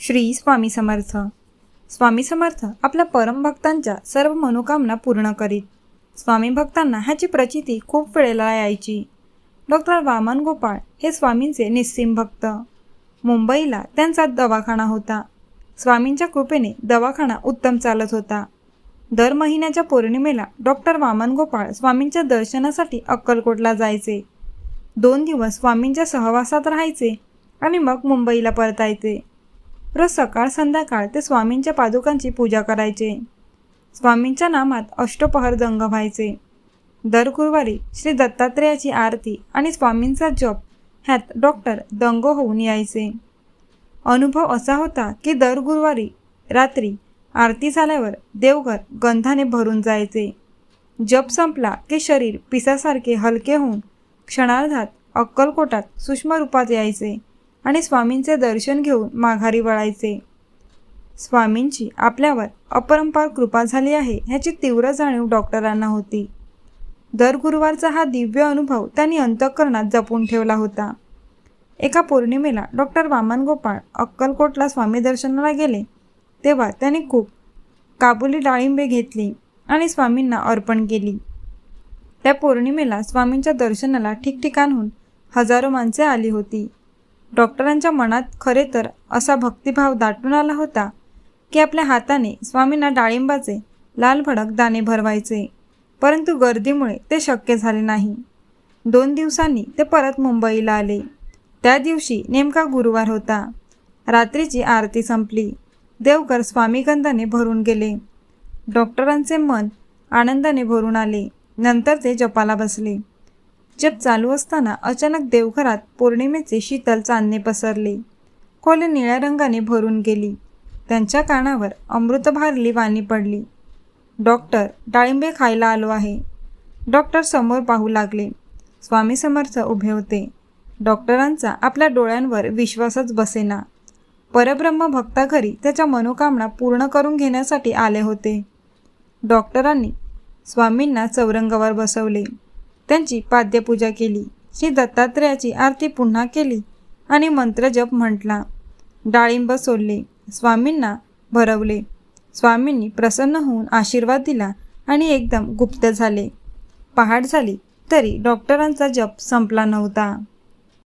श्री स्वामी समर्थ. स्वामी समर्थ आपल्या परमभक्तांच्या सर्व मनोकामना पूर्ण करीत. स्वामी भक्तांना ह्याची प्रचिती खूप वेळेला यायची. डॉक्टर वामन गोपाळ हे स्वामींचे निस्सीम भक्त. मुंबईला त्यांचा दवाखाना होता. स्वामींच्या कृपेने दवाखाना उत्तम चालत होता. दर महिन्याच्या पौर्णिमेला डॉक्टर वामन गोपाळ स्वामींच्या दर्शनासाठी अक्कलकोटला जायचे. दोन दिवस स्वामींच्या सहवासात राहायचे आणि मग मुंबईला परतायचे. रोज सकाळ संध्याकाळ ते स्वामींच्या पादुकांची पूजा करायचे. स्वामींच्या नामात अष्टपहर दंग व्हायचे. दर गुरुवारी श्री दत्तात्रेयाची आरती आणि स्वामींचा जप ह्यात डॉक्टर दंग होऊन यायचे. अनुभव असा होता की दर गुरुवारी रात्री आरती झाल्यावर देवघर गंधाने भरून जायचे. जप संपला की शरीर पिसासारखे हलके होऊन क्षणार्धात अक्कलकोटात सूक्ष्मरूपात यायचे. आणि स्वामींचे दर्शन घेऊन माघारी वळायचे. स्वामींची आपल्यावर अपरंपार कृपा झाली आहे ह्याची तीव्र जाणीव डॉक्टरांना होती. दर गुरुवारचा हा दिव्य अनुभव त्यांनी अंतःकरणात जपून ठेवला होता. एका पौर्णिमेला डॉक्टर वामन गोपाळ अक्कलकोटला स्वामी दर्शनाला गेले. तेव्हा त्यांनी खूप काबुली डाळिंबे घेतली आणि स्वामींना अर्पण केली. त्या पौर्णिमेला स्वामींच्या दर्शनाला ठिकठिकाणहून हजारो माणसे आली होती. डॉक्टरांच्या मनात खरे तर असा भक्तिभाव दाटून आला होता की आपल्या हाताने स्वामींना डाळिंबाचे लाल भडक दाणे भरवायचे. परंतु गर्दीमुळे ते शक्य झाले नाही. दोन दिवसांनी ते परत मुंबईला आले. त्या दिवशी नेमका गुरुवार होता. रात्रीची आरती संपली. देवकर स्वामीगंधाने भरून गेले. डॉक्टरांचे मन आनंदाने भरून आले. नंतर ते जपाला बसले. जप चालू असताना अचानक देवघरात पौर्णिमेचे शीतल चांदणे पसरले. खोली निळ्या रंगाने भरून गेली. त्यांच्या कानावर अमृतभारली वाणी पडली. डॉक्टर डाळिंबे खायला आलो आहे. डॉक्टर समोर पाहू लागले. स्वामी समर्थ उभे होते. डॉक्टरांचा आपल्या डोळ्यांवर विश्वासच बसेना. परब्रह्म भक्ता घरी त्याच्या मनोकामना पूर्ण करून घेण्यासाठी आले होते. डॉक्टरांनी स्वामींना चौरंगावर बसवले. त्यांची पाद्यपूजा केली. श्री दत्तात्रेयाची आरती पुन्हा केली आणि मंत्रजप म्हटला. डाळिंब सोडले स्वामींना भरवले. स्वामींनी प्रसन्न होऊन आशीर्वाद दिला आणि एकदम गुप्त झाले. पहाट झाली तरी डॉक्टरांचा जप संपला नव्हता.